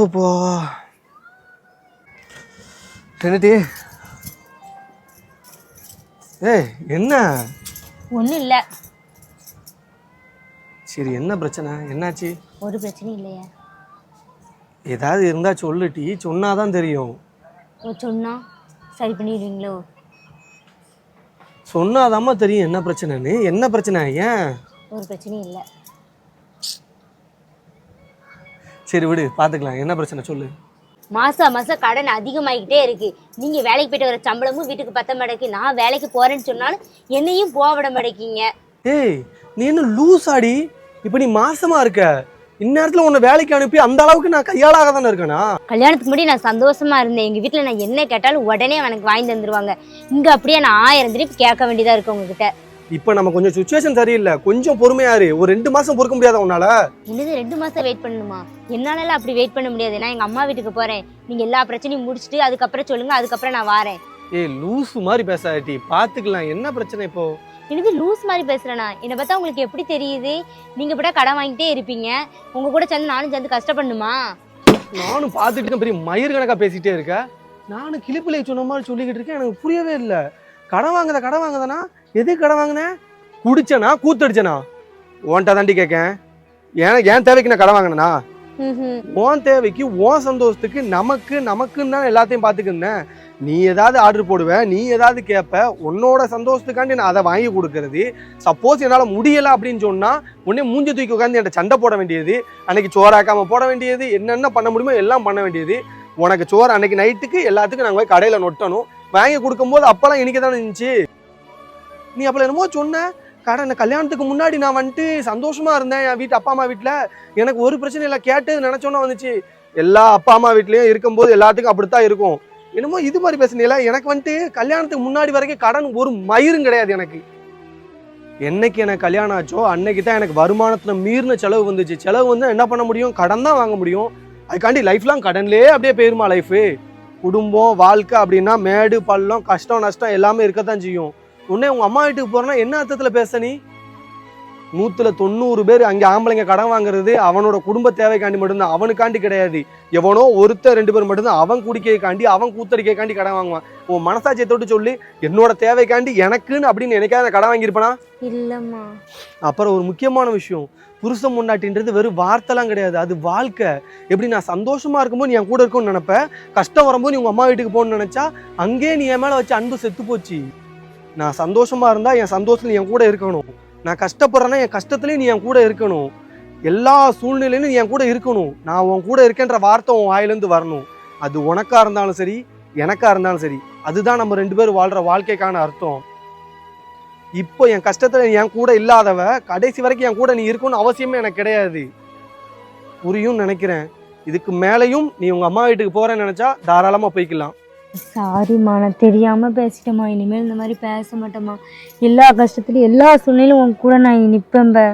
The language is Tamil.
அப்பா ட்ரினிட்டி ஏய் என்ன? ஒன்றும் இல்லை. சரி என்ன பிரச்சனை? என்னாச்சு? ஒரு பிரச்சனையும் இல்லையா. ஏதாவது இருந்தா சொல்லுட்டி சொன்னாதான் தெரியும். ஓ சொன்னா? சரி பண்ணிடுவீங்களோ? சொன்னாதாம்மா தெரியும். என்ன பிரச்சனைன்னு? என்ன பிரச்சனை ஏன்? ஒரு பிரச்சனையும் இல்லை. சரி விடு பார்த்துக்கலாம் என்ன பிரச்சனை? சொல்லு. மாசம் மாசம் கடன் அதிகமாகிக்கிட்டே இருக்கு. நீங்க வேலைக்கு போயிட்டு வர சம்பளமும் வீட்டுக்கு பத்த மாட்டேக்கு நான் வேலைக்கு போறேன்னு சொன்னாலும் என்னையும் போக விட மாட்டேங்கிங்க ஏய் நீ என்ன லூஸ் ஆடி இப்போ நீ மாசமா இருக்க. இந்நேரத்தில் உன்னை வேலைக்கு அனுப்பி அந்த அளவுக்கு நான் கையாளாக தானே இருக்கேனா? கல்யாணத்துக்கு முன்னாடி நான் சந்தோஷமா இருந்தேன். எங்க வீட்ல நான் என்ன கேட்டாலும் உடனே எனக்கு வாங்கி தந்துருவாங்க. இங்க அப்படியே நான் ஆயிரம் திருப்பி கேட்க வேண்டியதா இருக்கு உங்ககிட்ட. இப்போ நம்ம கொஞ்சம் சுச்சுவேஷன் சரியில்லை. கொஞ்சம் பொறுமையா இரு. ஒரு ரெண்டு மாசம் பொறுக்க முடியாத உன்னால? என்னது ரெண்டு மாசம் வெயிட் பண்ணணுமா? என்னாலலாம் அப்படி வெயிட் பண்ண முடியாது. நான் எங்க அம்மா வீட்டுக்கு போறேன். நீங்க எல்லா பிரச்சனையும் முடிச்சுட்டு அதுக்கப்புறம் சொல்லுங்க. அதுக்கப்புறம் நான் வாரேன். ஏய் லூசு மாதிரி பேசாட்டி பார்த்துக்கலாம் என்ன பிரச்சனை இப்போ? என்னது லூஸ் மாதிரி பேசுறேனா? என்னை பார்த்தா உங்களுக்கு எப்படி தெரியுது? நீங்க கூட கடன் வாங்கிட்டே இருப்பீங்க? உங்க கூட சேர்ந்து நானும் சேர்ந்து கஷ்டப்படணுமா? நானும் பார்த்துட்டு இருக்கேன், பெரிய மயிர் கணக்கா பேசிட்டே இருக்க. நானும் கிளிப்பிள்ளை சொன்ன மாதிரி சொல்லிக்கிட்டு இருக்கேன். எனக்கு புரியவே இல்லை. கடன் வாங்குத கடன் வாங்குதனா? எதுக்கு கடன் வாங்கினேன் குடிச்சனா கூத்தடிச்சனா? உன்கிட்ட தாண்டி கேட்கேன் ஏன் ஏன் தேவைக்கு நான் கடன் வாங்கினேனா. உன் தேவைக்கு உன் சந்தோஷத்துக்கு நமக்கு நமக்குன்னு தான் எல்லாத்தையும் பார்த்துக்கிருந்தேன் நீ ஏதாவது ஆர்டர் போடுவ நீ ஏதாவது கேட்ப உன்னோட சந்தோஷத்துக்காண்டி நான் அதை வாங்கி கொடுக்கறது. சப்போஸ் என்னால் முடியல அப்படின்னு சொன்னா உடனே மூஞ்சி தூக்கி உட்காந்து என்கிட்ட சண்டை போட வேண்டியது அன்னைக்கு சோறாக்காம போட வேண்டியது என்னென்ன பண்ண முடியுமோ எல்லாம் பண்ண வேண்டியது. உனக்கு சோறு அன்னைக்கு நைட்டுக்கு எல்லாத்துக்கும் நாங்கள் போய் கடையில் நொட்டணும். வாங்கி கொடுக்கும்போது அப்போல்லாம் இனிக்க தானே இருந்துச்சு? நீ அப்போ என்னமோ சொன்ன? கடனை கல்யாணத்துக்கு முன்னாடி நான் வந்துட்டு சந்தோஷமாக இருந்தேன். என் வீட்டு அப்பா அம்மா வீட்டில் எனக்கு ஒரு பிரச்சனை இல்லை. கேட்டு நினச்சோன்னா வந்துச்சு. எல்லா அப்பா அம்மா வீட்லேயும் இருக்கும்போது எல்லாத்துக்கும் அப்படித்தான் இருக்கும். என்னமோ இது மாதிரி பேசுனீங்களா எனக்கு வந்துட்டு கல்யாணத்துக்கு முன்னாடி வரைக்கும் கடன் ஒரு மயிரும் கிடையாது எனக்கு. என்னைக்கு எனக்கு கல்யாணம் ஆச்சோ அன்னைக்கு தான் எனக்கு வருமானத்தில் மீறின செலவு வந்துச்சு. செலவு வந்து என்ன பண்ண முடியும்? கடன் தான் வாங்க முடியும். அதுக்காண்டி லைஃப்லாம் கடன்லேயே அப்படியே போயிருமா லைஃபு குடும்பம் வாழ்க்கை அப்படின்னா மேடு பள்ளம் கஷ்டம் நஷ்டம் எல்லாமே இருக்கத்தான் செய்யும். உடனே உங்க அம்மா வீட்டுக்கு போறேன்னா என்ன அர்த்தத்துல பேச நீ? நூத்துல தொண்ணூறு பேர் அங்க ஆம்பளைங்க கடன் வாங்குறது அவனோட குடும்ப தேவைக்காண்டி மட்டும்தான். அவனுக்காண்டி கிடையாது. எவனோ ஒருத்தர் ரெண்டு பேர் மட்டும்தான். அவன் குடிக்கைக்காண்டி அவன் கூத்தடிக்கைக்காண்டி கடன் வாங்குவான். உன் மனசாட்சியை தொட்டு சொல்லி என்னோட தேவைக்காண்டி எனக்குன்னு அப்படின்னு எனக்காக கடன் வாங்கியிருப்பனா? இல்லம்மா. அப்புறம் ஒரு முக்கியமான விஷயம். புருஷன் முன்னாட்டின்றது வெறும் வார்த்தைலாம் கிடையாது. அது வாழ்க்கை. எப்படி நான் சந்தோஷமா இருக்கும்போது நீ என் கூட இருக்கும்னு நினைப்ப? கஷ்டம் வரும்போது நீ உங்க அம்மா வீட்டுக்கு போகணும்னு நினைச்சா அங்கேயே நீ என் மேல வச்ச அன்பு செத்து போச்சு. நான் சந்தோஷமாக இருந்தால் என் சந்தோஷத்தில் என் கூட இருக்கணும். நான் கஷ்டப்படுறேன்னா என் கஷ்டத்துலையும் நீ என் கூட இருக்கணும். எல்லா சூழ்நிலையிலும் நீ என் கூட இருக்கணும். நான் உன் கூட இருக்கேன்ற வார்த்தை உன் வாயிலேருந்து வரணும். அது உனக்காக இருந்தாலும் சரி எனக்காக இருந்தாலும் சரி அதுதான் நம்ம ரெண்டு பேரும் வாழ்கிற வாழ்க்கைக்கான அர்த்தம். இப்போ என் கஷ்டத்தில் என் கூட இல்லாதவ கடைசி வரைக்கும் என் கூட நீ இருக்கணும்னு அவசியமே எனக்கு கிடையாது. புரியும் நினைக்கிறேன். இதுக்கு மேலையும் நீ உங்கள் அம்மா வீட்டுக்கு போகிறேன்னு நினச்சா தாராளமாக போய்க்கலாம். சாரிம்மா நான் தெரியாமல் பேசிட்டேம்மா. இனிமேல் இந்த மாதிரி பேச மாட்டேம்மா. எல்லா கஷ்டத்துலையும் எல்லா சூழ்நிலையும் உன் கூட நான் நிற்பேன்ப